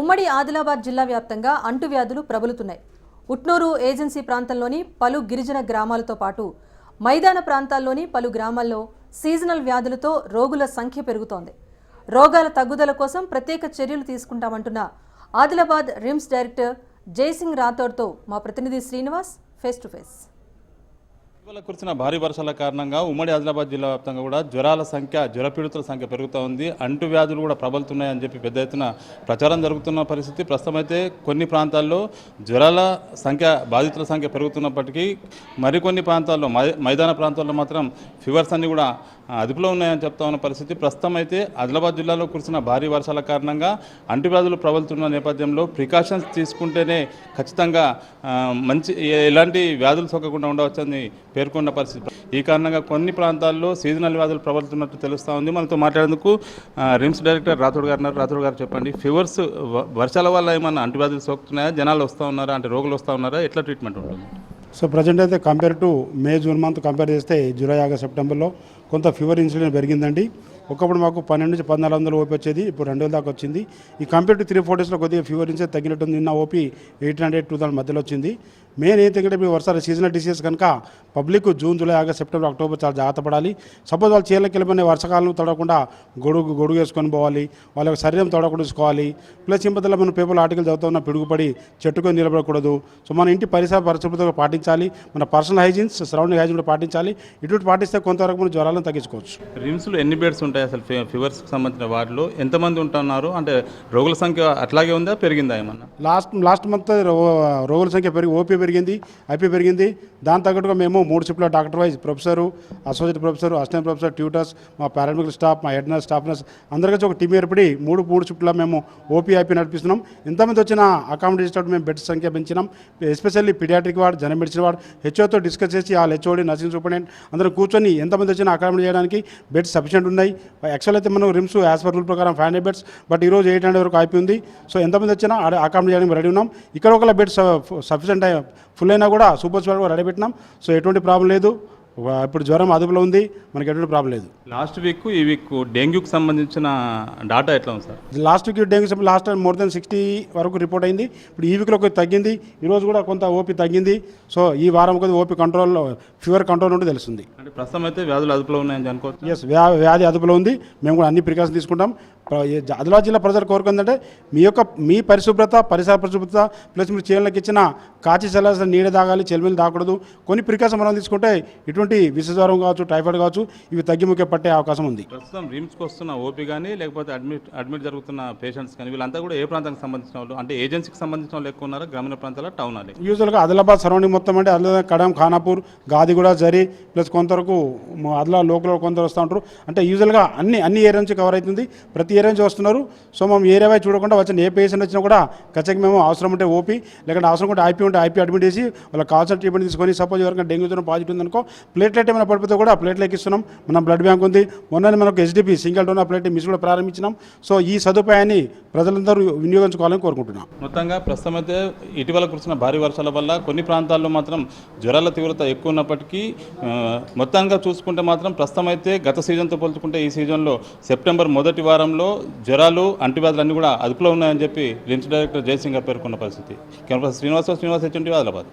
ఉమ్మడి ఆదిలాబాద్ జిల్లా వ్యాప్తంగా అంటువ్యాధులు ప్రబలుతున్నాయి. ఉట్నూరు ఏజెన్సీ ప్రాంతంలోని పలు గిరిజన గ్రామాలతో పాటు మైదాన ప్రాంతాల్లోని పలు గ్రామాల్లో సీజనల్ వ్యాధులతో రోగుల సంఖ్య పెరుగుతోంది. రోగాల తగ్గుదల కోసం ప్రత్యేక చర్యలు తీసుకుంటామంటున్న ఆదిలాబాద్ రిమ్స్ డైరెక్టర్ జైసింగ్ రాథోడ్తో మా ప్రతినిధి శ్రీనివాస్ ఫేస్ టు ఫేస్. ఇటీవల కురిసిన భారీ వర్షాల కారణంగా ఉమ్మడి ఆదిలాబాద్ జిల్లా వ్యాప్తంగా కూడా జ్వరాల సంఖ్య జ్వరపీడితుల సంఖ్య పెరుగుతూ ఉంది. అంటు వ్యాధులు కూడా ప్రబలుతున్నాయని చెప్పి పెద్ద ఎత్తున ప్రచారం జరుగుతున్న పరిస్థితి. ప్రస్తుతం అయితే కొన్ని ప్రాంతాల్లో జ్వరాల సంఖ్య బాధితుల సంఖ్య పెరుగుతున్నప్పటికీ మరికొన్ని ప్రాంతాల్లో మై మైదాన ప్రాంతాల్లో మాత్రం ఫీవర్స్ అన్నీ కూడా అదుపులో ఉన్నాయని చెప్తా ఉన్న పరిస్థితి. ప్రస్తుతం అయితే ఆదిలాబాద్ జిల్లాలో కురిసిన భారీ వర్షాల కారణంగా అంటువ్యాధులు ప్రబలుతున్న నేపథ్యంలో ప్రికాషన్స్ తీసుకుంటేనే ఖచ్చితంగా మంచి ఎలాంటి వ్యాధులు సోకకుండా ఉండవచ్చని పేర్కొన్న పరిస్థితి. ఈ కారణంగా కొన్ని ప్రాంతాల్లో సీజనల్ వ్యాధులు ప్రబలుతున్నట్టు తెలుస్తూ ఉంది. మనతో మాట్లాడేందుకు రిమ్స్ డైరెక్టర్ రాథోడ్ గారు రాథోడ్ గారు చెప్పండి ఫీవర్స్ వ- వర్షాల వల్ల ఏమన్నా అంటువ్యాధులు సోకుతున్నాయా? జనాలు వస్తూ ఉన్నారా? అంటే రోగులు వస్తూ ఉన్నారా? ఎట్లా ట్రీట్మెంట్ ఉంటుంది? సో ప్రజెంట్ అయితే compare to May June month compare చేస్తే జూలై ఆగస్ట్ సెప్టెంబర్లో కొంత ఫీవర్ ఇన్సిడెంట్ పెరిగిందండి. ఒకప్పుడు మాకు పన్నెండు నుంచి పద్నాలుగు వందలు ఓపీ వచ్చేది ఇప్పుడు రెండు వేల దాకా వచ్చింది. ఈ కంపేర్ టు త్రీ ఫోర్ డేస్లో కొద్దిగా ఫీవర్ నుంచి తగ్గినట్టుంది. నిన్న OP eight hundred two thousand మధ్యలో వచ్చింది. మెయిన్ ఏంటి అంటే ఇప్పుడు వర్షాలు సీజనల్ డిసీజ్ కనుక public June July August September October చాలా జాగ్రత్త పడాలి సపోజ్ వాళ్ళు చీరలకు వెళ్ళిపోయిన వర్షకాలం తొడకుండా గొడుగు గొడుగు వేసుకొని పోవాలి. వాళ్ళ శరీరం తొడకుండా చూసుకోవాలి. ప్లస్ ఈ మనం పేపర్ ఆర్టికల్ చదువుతున్న పిడుగుపడి చెట్టుకొని నిలబడకూడదు. సో మన ఇంటి పరిసర పరిశుభ్రత పాటించాలి. మన పర్సనల్ హైజీన్స్ సరౌండింగ్ హైజీన్ కూడా పాటించాలి. ఇటువంటి పాటిస్తే కొంతవరకు మన జ్వరాలను తగ్గించుకోవచ్చు. రిమ్స్లో ఎన్ని బెడ్స్ ఉంటాయి? అసలు ఫీ- ఫీవర్స్కి సంబంధించిన వారిలో ఎంతమంది ఉంటున్నారు? అంటే రోగుల సంఖ్య అట్లాగే ఉందా? పెరిగిందా ఏమన్నా? లాస్ట్ లాస్ట్ మంత్ రోగుల సంఖ్య పెరిగి ఓపీ పెరిగింది ఐపీ పెరిగింది. దాని తగ్గట్టుగా మేము మూడు షిఫ్ట్లో doctor wise professor associate professor assistant professor tutors మా పారామెడికల్ స్టాఫ్ మా హెడ్ నర్స్ స్టాఫ్ నర్స్ అందరికీ ఒక టీం ఏర్పడి మూడు మూడు షిఫ్ట్లో మేము ఓపీ ఐపీ నడిపిస్తున్నాం. ఎంతమంది వచ్చిన అకామిడేషన్ మేము బెడ్స్ సంఖ్య పెంచినాం. ఎస్పెషల్లీ పిడియాట్రిక్ వార్డ్ జన మెడిసిన్ వార్డ్ హెచ్ఓతో డిస్కస్ చేసి ఆ హెచ్ఓడి నర్సింగ్ సూపరింటెండెంట్ అందరూ కూర్చొని ఎంతమంది వచ్చినా అకామిడేట్ చేయడానికి బెడ్స్ సఫిషియంట్ ఉన్నాయి. యాక్చువల్ అయితే మనం రిమ్స్ యాజ్ పర్ రూల్ ప్రకారం ఫైవ్ హండ్రెడ్ బెడ్స్ బట్ ఈరోజు ఎయిట్ హండ్రెడ్ వరకు అయిపోయింది సో ఎంతమంది వచ్చినా అకామిడేట్ చేయడానికి రెడీ ఉన్నాం. ఇక్కడ ఒక బెడ్స్ సఫిషియెంట్ ఫుల్ అయినా కూడా సూపర్ స్పెషల్ కూడా రెడీ పెట్టినాం. సో ఎటువంటి ప్రాబ్లం లేదు. ఇప్పుడు జ్వరం అదుపులో ఉంది మనకి ఎటువంటి ప్రాబ్లం లేదు. లాస్ట్ వీక్ ఈ వీక్ డెంగ్యూకి సంబంధించిన డాటా ఎట్లా ఉంది sir? Last week dengue last time more than sixty వరకు రిపోర్ట్ అయింది. ఇప్పుడు ఈ వీక్లో కొంచెం తగ్గింది ఈరోజు కూడా కొంత ఓపీ తగ్గింది. సో ఈ వారం కొద్దిగా ఓపీ కంట్రోల్లో ఫీవర్ కంట్రోల్ ఉంటే తెలుస్తుంది. అంటే ప్రస్తుతం అయితే వ్యాధులు అదుపులో ఉన్నాయని అనుకోవచ్చు? ఎస్ వ్యా వ్యాధి అదుపులో ఉంది. మేము కూడా అన్ని ప్రికాషన్ తీసుకుంటాం. ఆదిలాబాద్ జిల్లా ప్రజలు కోరుకుందంటే మీ యొక్క మీ పరిశుభ్రత పరిసర పరిశుభ్రత ప్లస్ మీరు చేనులకు ఇచ్చిన కాచి చల్లాల్సిన నీడ తాగాలి చెలిమిలు తాగకూడదు. కొన్ని ప్రికాషన్ మనం తీసుకుంటే ఇటువంటి విషజ్వరం కావచ్చు టైఫాయిడ్ కావచ్చు ఇవి తగ్గిముఖ పట్టే అవకాశం ఉంది. ప్రస్తుతం రిమ్స్కి వస్తున్న ఓపీ కానీ లేకపోతే అడ్మిట్ అడ్మిట్ జరుగుతున్న పేషెంట్స్ కానీ వీళ్ళంతా కూడా ఏ ప్రాంతానికి సంబంధించిన వాళ్ళు? అంటే ఏజెన్సీకి సంబంధించిన వాళ్ళు ఎక్కువ ఉన్నారా? గ్రామీణ ప్రాంతాల టౌన్ అది యూజువల్గా ఆదిలాబాద్ సరౌండింగ్ మొత్తం అంటే ఆదిలాబాద్ కడం ఖానాపూర్ గాదిగూడ జరి ప్లస్ కొంతవరకు ఆదిలాబాద్ లోకల్ కొందరు వస్తూ ఉంటారు. అంటే యూజువల్గా అన్ని అన్ని ఏరియా నుంచి కవర్ అవుతుంది. ప్రతి ఏరియా చూస్తున్నారు? వస్తున్నారు సో మనం ఏరియా వైజ్ చూడకుండా వచ్చిన ఏ పేషెంట్ వచ్చినా కూడా ఖచ్చితంగా మేము అవసరం ఉంటే ఓపీ లేకుంటే అవసరం ఉంటే ఐపీ ఉంటే ఐపీ అడ్మిట్ చేసి వాళ్ళ కాల్సిన ట్రీట్మెంట్ తీసుకొని సపోజ్ ఎవరికైనా డెంగ్యూ జ్వరం పాజిటివ్ ఉందనుకో ప్లేట్లెట్ ఏమైనా పడిపోతే కూడా ప్లేట్లు ఎక్కిస్తున్నాం మన బ్లడ్ బ్యాంక్ ఉంది. మొన్న మనకు ఎస్డిపి సింగిల్ డోనర్ ప్లేట్ మిస్ కూడా ప్రారంభించినాం. సో ఈ సదుపాయాన్ని ప్రజలందరూ వినియోగించుకోవాలని కోరుకుంటున్నాం. మొత్తంగా ప్రస్తుతం అయితే ఇటీవల కురిసిన భారీ వర్షాల వల్ల కొన్ని ప్రాంతాల్లో మాత్రం జ్వరాల తీవ్రత ఎక్కువ ఉన్నప్పటికీ మొత్తంగా చూసుకుంటే మాత్రం ప్రస్తుతం అయితే గత సీజన్తో పోల్చుకుంటే ఈ సీజన్లో సెప్టెంబర్ మొదటి వారంలో జ్వరాలు అంటువ్యాధులు అన్నీ కూడా అదుపులో ఉన్నాయని చెప్పి లిమ్స్ డైరెక్టర్ జయసింగ్ గారు పేర్కొన్న పరిస్థితి. Camera Srinivasa Srinivas HMD Adilabad